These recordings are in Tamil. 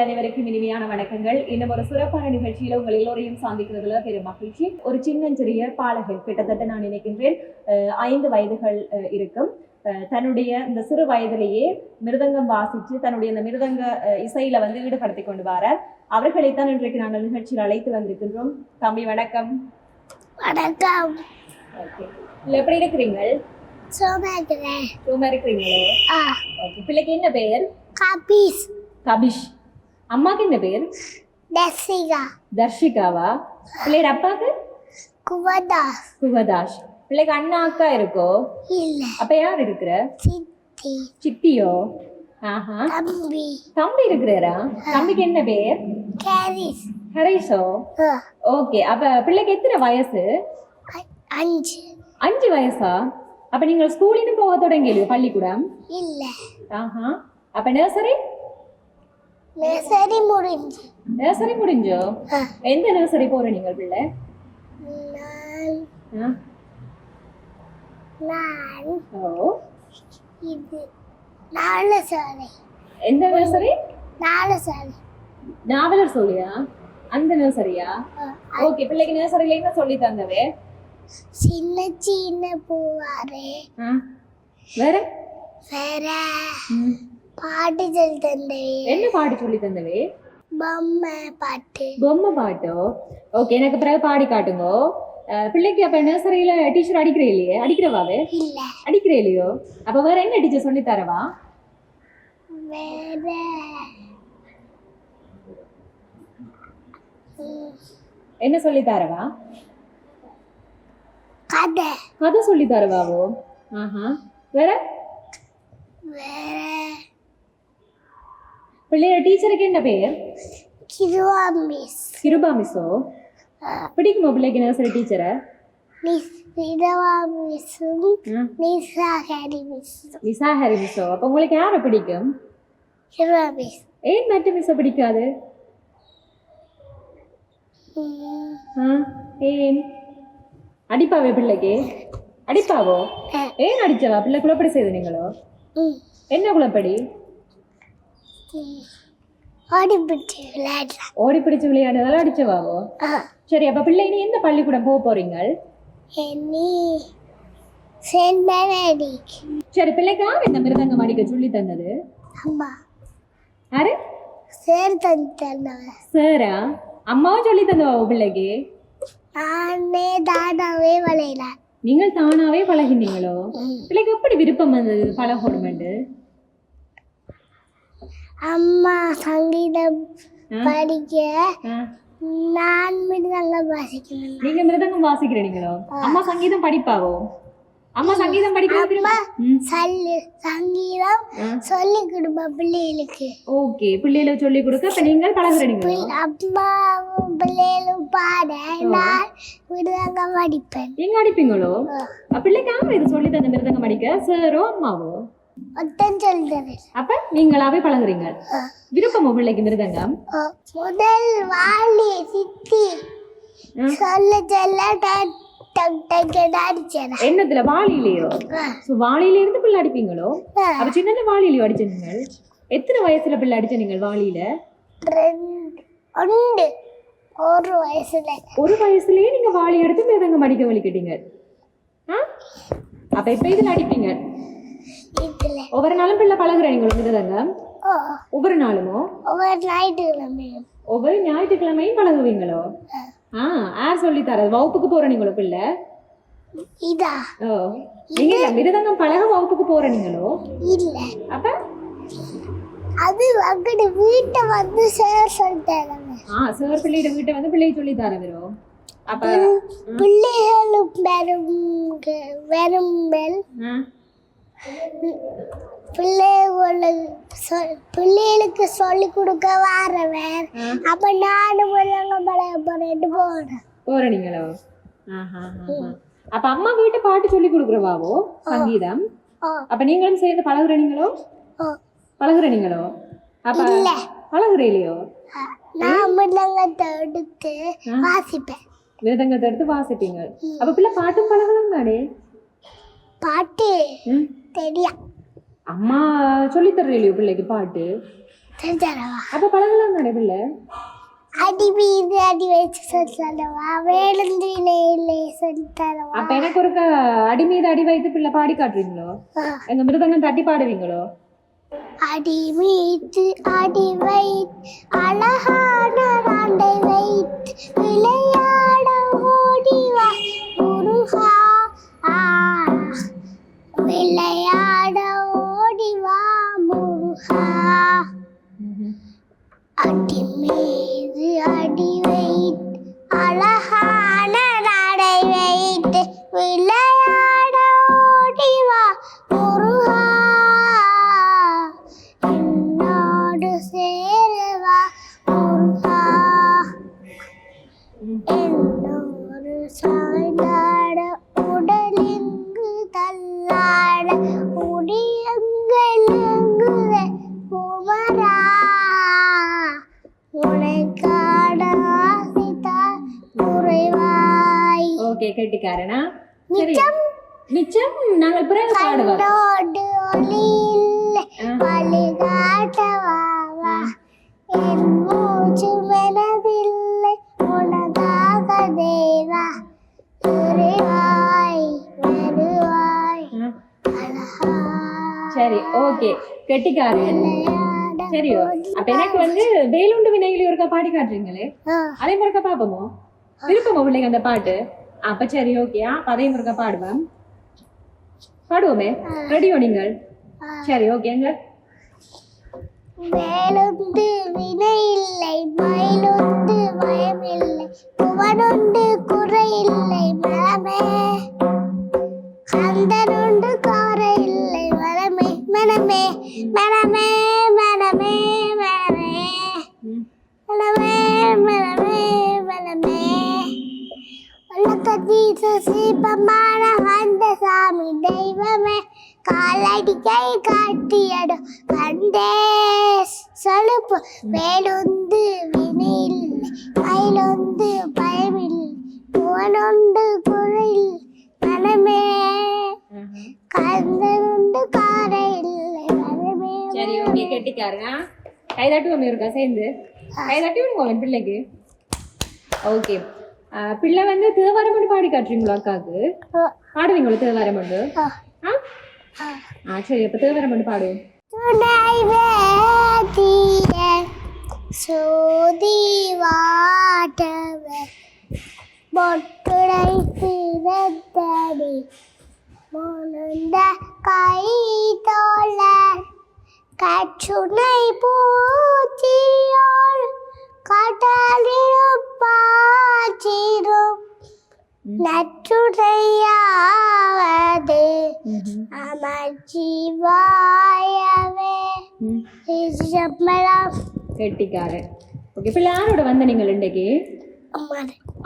தமிழர்கள் அனைவருக்கும் இனிமையான வணக்கங்கள். இன்னும் ஒரு சிறப்பான நிகழ்ச்சியில உங்கள் எல்லோரையும் சந்திக்கிறதுல பெரும் மகிழ்ச்சி. ஒரு சின்னஞ்சிறிய பாலகர் கிட்டத்தட்ட நான் நினைக்கின்றேன் ஐந்து வயதுகள் இருக்கும். தன்னுடைய இந்த சிறு வயதிலேயே மிருதங்கம் வாசித்து தன்னுடைய இந்த மிருதங்க இசையில வந்து ஈடுபடுத்திக் கொண்டு வரார் அவர்களைத்தான் இன்றைக்கு நாங்கள் நிகழ்ச்சியில் அழைத்து வந்திருக்கின்றோம். தம்பி வணக்கம். வணக்கம். எப்படி இருக்கிறீங்கள் சோமாக்கிறேன் சும்மா இருக்கிறீங்களோ? ஆ. ஓகே. பிள்ளைக்கு என்ன பெயர் கபீஸ் கபிஷ். அம்மாக்கு என்ன பேர்? டெசிகா தர்ஷிகாவா? பிள்ளையோட அப்பாக்கு? குவதாஸ் சுகதாஷ் பிள்ளைக்கு அண்ணா அக்கா இருக்கோ? இல்ல. அப்ப யார் இருக்கிற? சித்தி. சித்தியோ? ஆஹா. தம்பி. தம்பி இருக்கிறாரா? தம்பிக்கு என்ன பேர்? கேரிஸ் ஹரீஷோ ஆ, ஓகே. அப்ப பிள்ளைக்கு எத்தனை வயசு? அஞ்சு. அஞ்சு வயசா? அப்ப நீங்கள் ஸ்கூலின்னு போக தொடங்கியது பள்ளிக்கூடம்? இல்ல. ஆஹா. அப்ப நர்சரி? நீங்கள் பிள்ளை? நான் ஆ? நான் ஓ. இது நாலு சாலை. எந்த நர்சரி? நாவலர் சொல்லியா அந்த நர்சரியா? ஓகே பிள்ளைக்கு நர்சரியில என்ன சொல்லி தந்தவே சின்ன சின்ன பூவாரே. வேற? வேற. பாட்டு சொல்லி தந்தே. என்ன பாட்டு சொல்லி தந்தவே? பொம்மை பாட்டு. பொம்மை பாட்டோ? ஓகே எனக்கு பிறகு பாடி காட்டுங்கோ. பிள்ளைக்கு அப்ப நர்சரியில டீச்சர் அடிக்கிறே இல்லையே? அடிக்கிறவாவே இல்ல. அடிக்கிறே இல்லையோ? அப்ப வேற என்ன டீச்சர் சொல்லி தரவா? வேற. என்ன சொல்லி தரவா? கதை. கதை சொல்லி தரவாவோ ஆஹா. வேற? வேற. பிள்ளையோட டீச்சருக்கு என்ன பேர் கிருவா மிஸ் கிருபா மிஸ்ஸோ பிடிக்குமா பிள்ளைக்கு நர்சரி டீச்சரை மிஸ் கிருவா மிஸ்ஸும் நிசா ஹரி மிஸ்ஸும் நிசா ஹரி மிஸ்ஸோ அப்ப உங்களுக்கு யாரை பிடிக்கும் கிருவா மிஸ் ஏன் மற்ற மிஸ்ஸை பிடிக்காது ஏன் அடிப்பாவே பிள்ளைக்கு அடிப்பாவோ ஏன் அடிச்சவா பிள்ளை குழப்படி செய்து நீங்களோ என்ன குழப்படி. ஓடி பிடிச்சி விளையாடுறேன் ஓடி பிடிச்சு விளையாடுறதால அடிச்சவாவோ சரி அப்ப பிள்ளை நீ எந்த பள்ளிக்கூடம் போக போறீங்க என்னி சென்ட் பெனடிக் சரி பிள்ளைக்கு யார் இந்த மிருதங்கம் அடிக்க சொல்லி தந்தது. அம்மா. யாரு? சேர் தந்தவன் சாரா? அம்மாவும் சொல்லி தந்தவா பிள்ளைக்கு? நானே தானாவே விளையாடுறேன் நீங்கள் தானாவே பழகினீங்களோ. பிள்ளைக்கு எப்படி விருப்பம் வந்தது பழகணுமெண்டு அம்மா சங்கீதம்? படிக்க நான் மிருதங்க வாசிக்கணும். நீங்க மிருதங்கம் வாசிக்கிறீங்களோ? அம்மா சங்கீதம் படிப்பாவோ? அம்மா சங்கீதம் படிக்க அம்மா ம். சொல்லு சங்கீதம். சொல்லி கொடுப்பா பிள்ளைகளுக்கு. ஓகே பிள்ளைகளுக்கு சொல்லி கொடுக்க இப்ப நீங்கள் பழகுறீங்களோ? பிள்- அம்மாவும் பிள்ளைகளும் பாட நான் மிருதங்க படிப்பேன் நீங்க அடிப்பீங்களோ? ஆ. அப்ப பிள்ளைக்கு யார் இது சொல்லி தந்த மிருதங்கம் அடிக்க? சாரோ அம்மாவோ? ஒத்தன் சொல்றது அப்ப நீங்களாவே பழகுறீங்க. விருப்பமோ பிள்ளைக்கு மிருதங்கம். முதல் வாலி சித்தி. சொல்ல சொல்ல என்னத்துல வாளியிலையோ வாளியில இருந்து பிள்ளை அடிப்பீங்களோ? அப்ப சின்ன வாளியிலையோ அடிச்ச நீங்கள்? எத்தனை வயசுல பிள்ளை அடிச்ச நீங்கள் வாளியில ரெண்டு ஒரு வயசுல. ஒரு வயசுலயே நீங்க வாளி எடுத்து மிருதங்கம் அடிக்க வலிக்கிட்டீங்க? அப்ப இப்ப இதுல அடிப்பீங்க? ஒவ்வொரு நாளும் பிள்ளை பழகுறீங்களோ மிருதங்கம் ஓ. ஒவ்வொரு நாளுமோ? ஒவ்வொரு ஞாயிற்றுக்கிழமையும் ஒவ்வொரு ஞாயிற்றுக்கிழமையும் பழகுவீங்களோ? ஆ. யார் சொல்லி தரது. வகுப்புக்கு போற நீங்களோ பிள்ளை? இதா? ஓ. நீங்க மிருதங்கம் பழக வகுப்புக்கு போற நீங்களோ? இல்ல. அப்ப? அது அங்கடி வீட்டை வந்து சேர் சொல்லிட்டாங்க ஆ சார் பிள்ளைகிட்ட வீட்டை வந்து பிள்ளைக்கு சொல்லி தரவரோ அப்ப பிள்ளைகளும் மேல் ஆ, பிள்ளைகளுக்கு சொல் பிள்ளைகளுக்கு சொல்லி கொடுக்க வாரவன். அப்ப நானும் பழைய போறேன்னு போனேன் போற நீங்களோ? ஆஹா, ஆஹா. அப்ப அம்மா வீட்டை பாட்டு சொல்லி கொடுக்குறவாவோ? சங்கீதம்? அப்ப நீங்களும் சேர்ந்து பழகுற நீங்களோ? ஓ பழகுற நீங்களோ? அப்ப இல்ல. பழகுற இல்லையோ ஆ, நான் மிருதங்கத்தை எடுத்து வாசிப்பேன். மிருதங்கத்தை எடுத்து வாசிப்பீங்க. அப்ப பிள்ளை பாட்டும் பழகலாம் தானே பாட்டு ம். தெரியும் அம்மா சொல்லி தர்றீங்களோ பிள்ளைக்கு பாட்டு? சொல்லித்தரவா அப்ப பழகலாம் தானே பிள்ளை? அடி மீது அடி வச்சு சொல்லித்தரவா? வேலுந்து இல்லை சொல்லித்தரவா? அப்ப எனக்கு ஒரு அடி மீது அடி வைத்து பிள்ளை பாடி காட்டுறீங்களோ? எங்க மிருதங்கம் தட்டி பாடுவீங்களோ? அடி மீது அடி வைத்து அழகான ராண்டை வைத்து விளையாட ஓடிவா. விளையாட ஓடிவா முருகா. அடி மீது அடி வைத்து அழகான நடை வைத்து விளை கெட்டிக்காரன் சரியோ. அப்ப எனக்கு வந்து வேலுண்டு வினைகளை ஒருக்கா பாடி காட்டுறீங்களே? அதே முறைக்கா பாப்போமோ? விருப்பமோ பிள்ளைங்க அந்த பாட்டு? அப்ப சரி ஓகே. அப்ப அதே முறைக்கா பாடுவேன் பாடுவோமே? ரெடியோ நீங்கள்? சரி ஓகேங்க வேலுந்து வினை இல்லை மயிலுந்து பயமில்லை புவனுண்டு வேலுந்து வினையில்லை மயிலொந்து பயமில்லை புவனொண்டு குறையில் மனமே ஆஹா. கந்தனுண்டு காரை இல்லை மனமே சரி ஓகே கெட்டிக்காரங்க. கை தட்டுவோமே இருக்கா? சேர்ந்து. கை தட்டி விடுவோம் என் பிள்ளைக்கு. ஓகே. பிள்ளை வந்து தேவாரமண்டு பாடி காட்டுறீங்களா அக்காவுக்கு? பாடுவீங்களா தேவாரமண்டு ஆ, ஆ? சரி அப்ப தேவாரமண்டு பாடுவோம். துணை வேதிய சோதி வாட்டவர் பொட்டுடை சிறந்தடி முழுந்த கை தோழ. கச்சுனை பூச்சியோள். கடலிருப்பாச்சிரும் நற்றுடையாவது அமர்ச்சிவாயவே ம். சம்பளம் கெட்டிக்காரன். ஓகே பிள்ளை யாரோட வந்த நீங்கள் இன்றைக்கு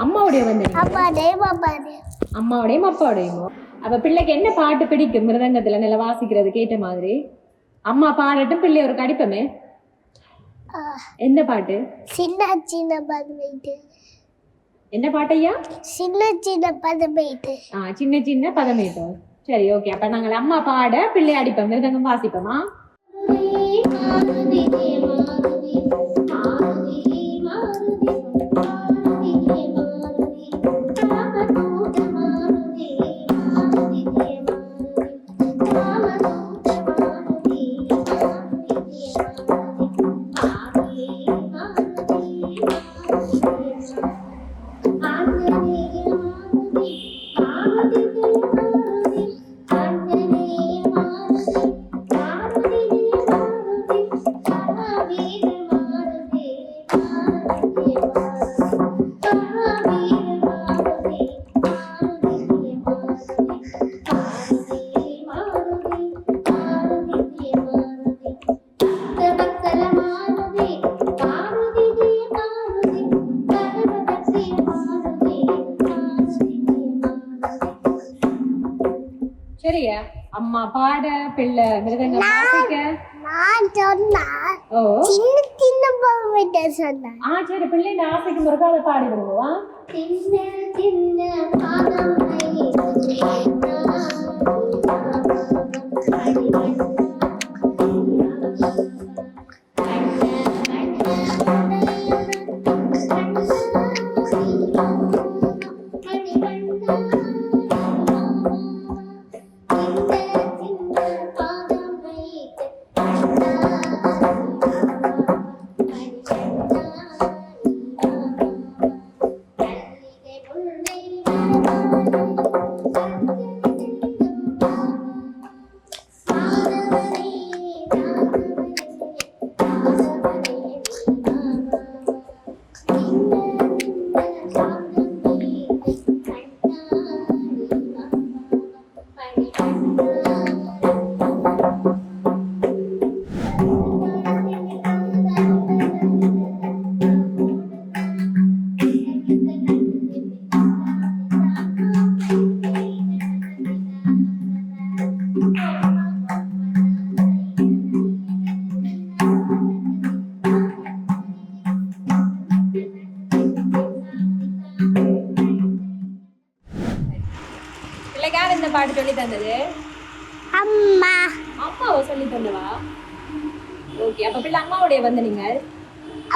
அம்மாவுடைய வந்த அம்மாவோடையும் அப்பாவோடையுமோ? அப்ப பிள்ளைக்கு என்ன பாட்டு பிடிக்கும்? மிருதங்கத்துல நல்லா வாசிக்கிறது கேட்ட மாதிரி? அம்மா பாடட்டும் பிள்ளை ஒரு கடிப்பமே? எந்த பாட்டு? சின்ன சின்ன பதமைட்டு. என்ன பாட்டையா சின்ன சின்ன பதமைட்டு. ஆ சின்ன சின்ன பதமேட்டோம் சரி ஓகே அப்ப நாங்கள் அம்மா பாட பிள்ளை அடிப்போம் மிருதங்கம் வாசிப்போமா? Música சரியா அம்மா பாட பிள்ளை மிருதங்கம் வாசிக்க நான் சொன்னா சின்ன சின்ன பதமைட்டு சொன்னேன் ஆ சரி பிள்ளைங்க ஆசைக்கு முருகா அதை பாடி விடுவோம் சின்ன சின்ன பதமை சொல்லி தந்தது அம்மா. அம்மாவை சொல்லி தந்தவா ஓகே அப்ப பிள்ளை அம்மாவுடைய வந்து நீங்க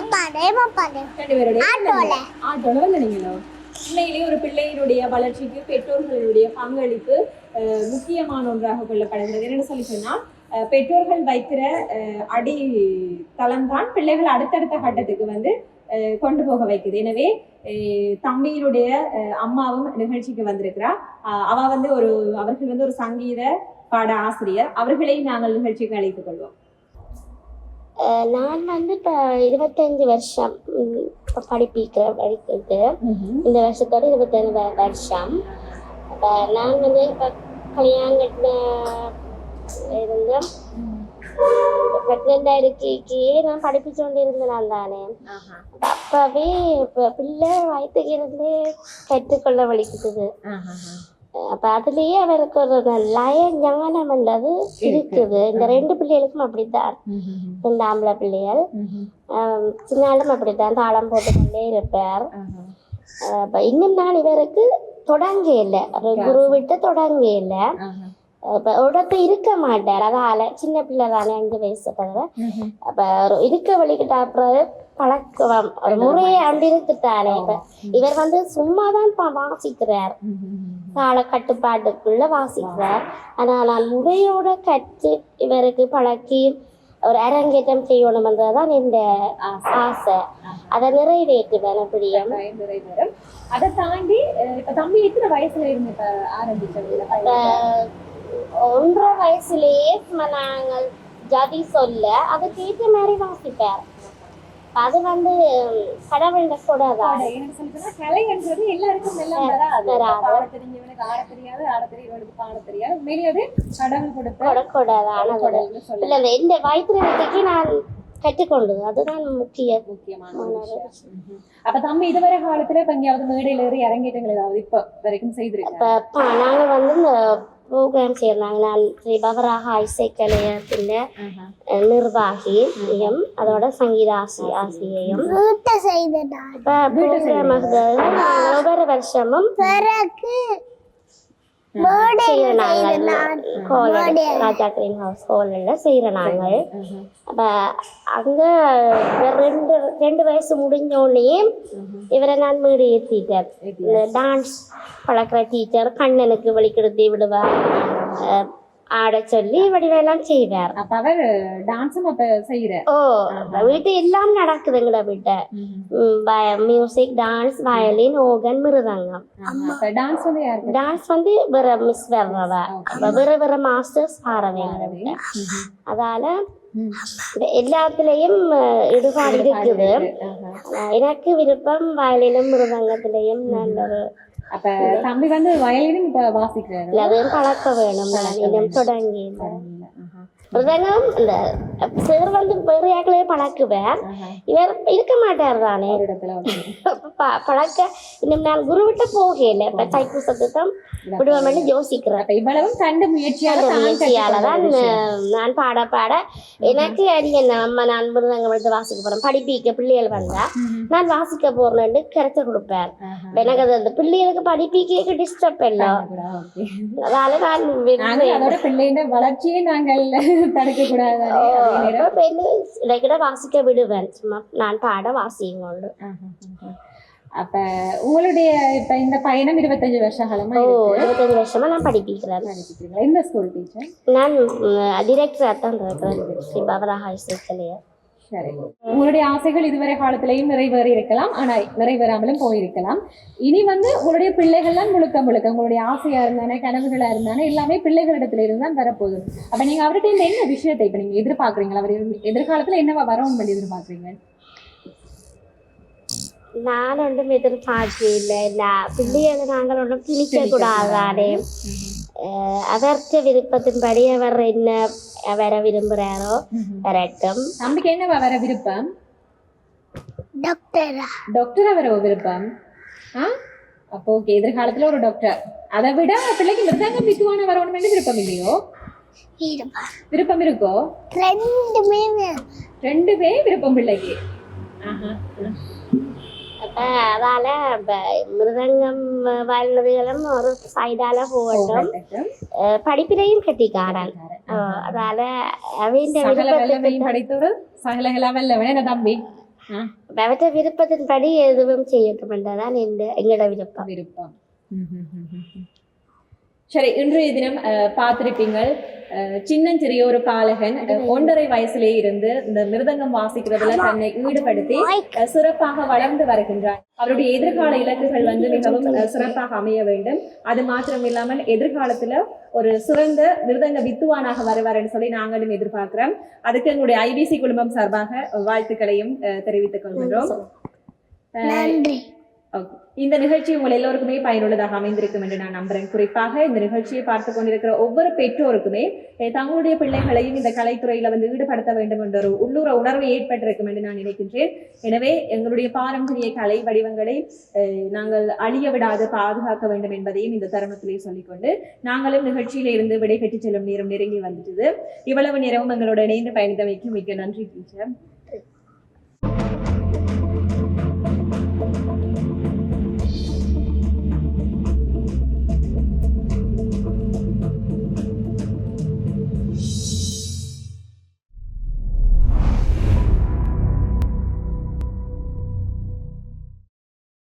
அப்பா டேமா பாடு ரெண்டு பேருடைய ஆட்டோல. ஆட்டோல வந்து நீங்களோ? உண்மையிலேயே ஒரு பிள்ளையினுடைய வளர்ச்சிக்கு பெற்றோர்களுடைய பங்களிப்பு முக்கியமான ஒன்றாக கொள்ளப்படுகிறது. என்னன்னு சொல்லி சொன்னா பெற்றோர்கள் வைக்கிற அடி தளம்தான் பிள்ளைகள் அடுத்தடுத்த கட்டத்துக்கு வந்து கொண்டு போக வைக்குது. எனவே தம்பியினுடைய அம்மாவும் நிகழ்ச்சிக்கு வந்திருக்கிறா. அஹ், அவ வந்து ஒரு அவர்கள் வந்து ஒரு சங்கீத பாட ஆசிரியர். அவர்களை நாங்கள் நிகழ்ச்சிக்கு அழைத்துக் கொள்வோம். நான் வந்து இப்போ இருபத்தஞ்சு வருஷம் படிப்பிக்கிற படிக்கிறது. இந்த வருஷத்தோட இருபத்தஞ்சு வருஷம். நான் வந்து இப்போ கல்யாணம் கட்டின இருந்து இருந்தேன் நான் தானே. அப்ப அப்பவே பிள்ளை வயிற்றுக்கு இருந்தே கற்றுக்கொள்ள வலிக்குது அப்ப அதுலயே அவருக்கு ஒரு லய ஞானம் என்றது இருக்குது. இந்த ரெண்டு பிள்ளைகளுக்கும் அப்படித்தான். ரெண்டு ஆம்பளை பிள்ளைகள். சின்னாலும் அப்படித்தான். தாளம் போட்டுக்கொண்டே இருப்பார். இன்னும் நான் இவருக்கு தொடங்க இல்லை. ஒரு குரு விட்டு தொடங்க இல்லை. அப்ப உடத்த இருக்க மாட்டார். அதால சின்ன பிள்ளை தானே அஞ்சு வயசு தவிர. அப்ப ஒரு இருக்க வழிகிட்ட அப்புறம் பழக்கம். ஒரு முறையை அண்டு இருக்குத்தானே இப்ப. இவர் வந்து சும்மாதான் பா- வாசிக்கிறார். கால கட்டுப்பாட்டுக்குள்ள வாசிக்கிறார். ஆனா நான் முறையோட கற்று இவருக்கு பழக்கி ஒரு அரங்கேற்றம் செய்யணும்ன்றதுதான் இந்த ஆசை. அதை நிறைவேற்றுவேன் அப்படியும். நிறைவேறும். அதை தாண்டி இப்ப தம்பி எத்தனை வயசுல இருந்து இப்ப ஆரம்பிச்சது? இப்ப? ஒன்றரை வயசுலயே நாங்கள் ஜதி சொல்ல அதுக்கு ஏற்ற மாதிரி வாசிப்பார் அது வந்து சொல்லுதுன்னா கலைன்றது எல்லாருக்கும் எல்லாம் வராது. வராது. பாட தெரிஞ்சவனுக்கு ஆட தெரியாது ஆட தெரியாதவனுக்கு பாட தெரியாது. உண்மையிலேயே அது கடவுள் கொடுத்த கொடை கொடைதான் கொடைன்னு சொல்லலாம். இல்ல இந்த வயிற்றுக்கு நான் கற்றுக்கொண்டது. அதுதான் முக்கிய முக்கியமான. அப்ப தம்பி இதுவரை காலத்துல இப்ப எங்கேயாவது மேடையில ஏறி ஏதாவது இப்ப வரைக்கும் செய்திருக்கேன் நாங்க வந்து ப்ரோக்ராம் செய்யறாங்க நான் ஸ்ரீ பவராக இசைக்கலையத்தின் நிர்வாகி யும் அதோட சங்கீத ஆசி செய்யற நாங்கள். நான் ஹால் ராஜா கிரீன் ஹவுஸ் ஹாலில் செய்யற நாங்கள். அப்ப அங்க ரெண்டு ரெண்டு வயசு முடிஞ்ச உடனே இவரை நான் மீடு ஏற்றிட்டேன் டான்ஸ் பழக்கிற டீச்சர் கண்ணனுக்கு வழிக்கெடுத்து விடுவார் ஆட சொல்லி வடிவெல்லாம் செய்வார் அப்ப அவர் டான்ஸும் அப்ப செய்யற ஓ வீட்டு எல்லாம் நடக்குதுங்கள வீட்டை music dance violin organ mridangam dance வந்து டான்ஸ் வந்து வேற மிஸ் வர்றவ வேற வேற மாஸ்டர்ஸ் பாருவேங்க அதால எல்லாத்துலயும் ஈடுபாடு இருக்குது எனக்கு விருப்பம் வயலிலும் மிருதங்கத்திலையும் நல்ல அப்ப தம்பி வந்து வயலினும் இப்ப வாசிக்கிறாரு. அதுவும் பழக்க வேணும். இன்னும் தொடங்கி. மிருதங்கம் சிறு வந்து பெரியாக்களே பழக்குவேன் இவர் இருக்க மாட்டார் தானே. பழக்க இன்னும் நான் குரு விட்டு போகல. இப்ப தைப்பூசத்தை தான் விடுவோம்னு யோசிக்கிறேன். இவ்வளவும் தண்டு முயற்சியால முயற்சியால தான். நான் பாட பாட எனக்கு அறிய நம்ம நான் மிருதங்கம் எடுத்து வாசிக்க போறேன். படிப்பிக்க பிள்ளைகள் வந்தா நான் வாசிக்க போறேன்னு கிடைச்சு கொடுப்பேன். எனக்கு அது அந்த பிள்ளைகளுக்கு படிப்பிக்க டிஸ்டர்ப் இல்லை. அதனால நான் பிள்ளைங்க வளர்ச்சியை நாங்கள் தடுக்க கூடாது என்ன இடைக்கிட வாசிக்க விடுவேன் சும்மா நான் பாட வாசியுங்கொண்டு அப்ப உங்களுடைய இப்ப இந்த பயணம் இருபத்தஞ்சு வருஷ காலமா ஓ. இருபத்தஞ்சு வருஷமா நான் படிப்பிக்கிறேன் படிக்கிறீங்களா? எந்த ஸ்கூல் டீச்சர் நான் டிரெக்டராக தான் இருக்கிறேன் பவராக இசைக்கலையர் சரி. உங்களுடைய ஆசைகள் இதுவரை காலத்திலையும் நிறைவேறி இருக்கலாம் ஆனா நிறைவேறாமலும் போயிருக்கலாம். இனி வந்து உங்களுடைய பிள்ளைகள்லாம் முழுக்க முழுக்க உங்களுடைய ஆசையா இருந்தானே கனவுகளா இருந்தானே எல்லாமே பிள்ளைகளிடத்துல இருந்து தான் வரப்போகுது. அப்ப நீங்க அவர்கிட்ட என்ன விஷயத்தை இப்ப நீங்க எதிர்பார்க்கறீங்களா? அவர் எதிர்- எதிர்காலத்துல என்னவா வரணும் பண்ணி எதிர்பார்க்கறீங்க? நான் ஒன்றும் எதிர்பார்க்கல பிள்ளைகளை நாங்கள் ஒன்றும் திணிக்க கூடாதானே. அவர்க்கு விருப்பத்தின்படி அவர் என்ன வர விரும்புகிறாரோ வரட்டும் தம்பிக்கு என்னவா வர விருப்பம் டாக்டரா டாக்டரா வர விருப்பம் ஆ அப்போ ஓகே எதிர்காலத்துல ஒரு டாக்டர் அதை விட பிள்ளைக்கு மிருதங்கம் வித்துவான வரணும்னு விருப்பம் இல்லையோ விருப்பம் இருக்கோ ரெண்டுமே வேணும். ரெண்டு பேர் விருப்பம் பிள்ளைக்கு ஆஹா. அவையின் சகல வல்லமையும் விருப்பத்தின் படைத்தோடு சகலகலா வல்லவன் என்ன தம்பி ஆ, அவற்ற விருப்பத்தின்படி எதுவும் செய்யட்டும் என்றதான் இந்த எங்களோட விருப்பம் விருப்பம் சரி இன்றைய தினம் பார்த்திருப்பீங்கள் சின்னஞ்சிறிய ஒரு பாலகன் ஒன்றரை வயசுலே இருந்து இந்த மிருதங்கம் வாசிக்கிறதுல தன்னை ஈடுபடுத்தி சிறப்பாக வளர்ந்து வருகின்றார். அவருடைய எதிர்கால இலக்குகள் வந்து மிகவும் சிறப்பாக அமைய வேண்டும். அது மாத்திரம் இல்லாமல் எதிர்காலத்துல ஒரு சிறந்த மிருதங்க வித்துவானாக வருவார்னு சொல்லி நாங்களும் எதிர்பார்க்கிறோம். அதுக்கு எங்களுடைய ஐபிசி குடும்பம் சார்பாக வாழ்த்துக்களையும் தெரிவித்துக் கொள்கின்றோம். நன்றி. இந்த நிகழ்ச்சி உங்கள் எல்லோருக்குமே பயனுள்ளதாக அமைந்திருக்கும் என்று நான் நம்புறேன். குறிப்பாக இந்த நிகழ்ச்சியை பார்த்து கொண்டிருக்கிற ஒவ்வொரு பெற்றோருக்குமே தங்களுடைய பிள்ளைகளையும் இந்த கலைத்துறையில வந்து ஈடுபடுத்த வேண்டும் என்ற ஒரு உள்ளூர உணர்வு ஏற்பட்டிருக்கும் என்று நான் நினைக்கின்றேன். எனவே எங்களுடைய பாரம்பரிய கலை வடிவங்களை நாங்கள் அழிய விடாது பாதுகாக்க வேண்டும் என்பதையும் இந்த தருணத்திலே சொல்லிக்கொண்டு நாங்களும் நிகழ்ச்சியில இருந்து விடைபெற்று செல்லும் நேரம் நெருங்கி வந்துட்டது. இவ்வளவு நேரமும் எங்களோட இணைந்து பயணித்தமைக்கு மிக்க நன்றி டீச்சர்.